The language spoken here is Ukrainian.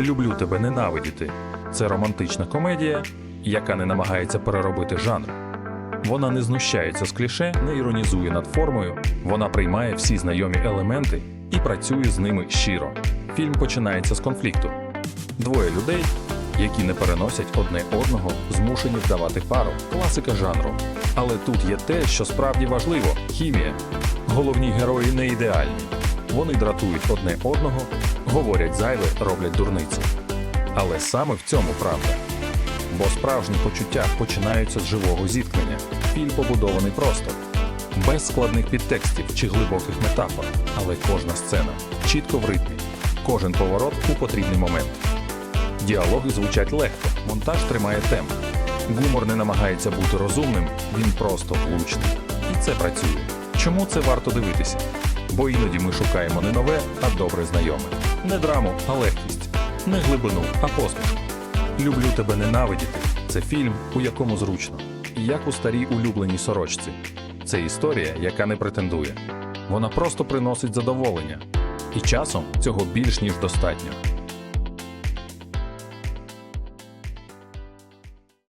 Люблю тебе ненавидіти. Це романтична комедія, яка не намагається переробити жанр. Вона не знущається з кліше, не іронізує над формою, вона приймає всі знайомі елементи і працює з ними щиро. Фільм починається з конфлікту. Двоє людей, які не переносять одне одного, змушені вдавати пару. Класика жанру. Але тут є те, що справді важливо хімія. Головні герої не ідеальні. Вони дратують одне одного, говорять зайве, роблять дурниці. Але саме в цьому правда. Бо справжні почуття починаються з живого зіткнення. Фільм побудований просто, без складних підтекстів чи глибоких метафор, але кожна сцена чітко в ритмі, кожен поворот у потрібний момент. Діалоги звучать легко, монтаж тримає темп. Гумор не намагається бути розумним, він просто влучний. І це працює. Чому це варто дивитися? Бо іноді ми шукаємо не нове, а добре знайоме. Не драму, а легкість, не глибину, а посмішку. Люблю тебе ненавидіти. Це фільм, у якому зручно. Як у старій улюбленій сорочці. Це історія, яка не претендує. Вона просто приносить задоволення. І часом цього більш ніж достатньо.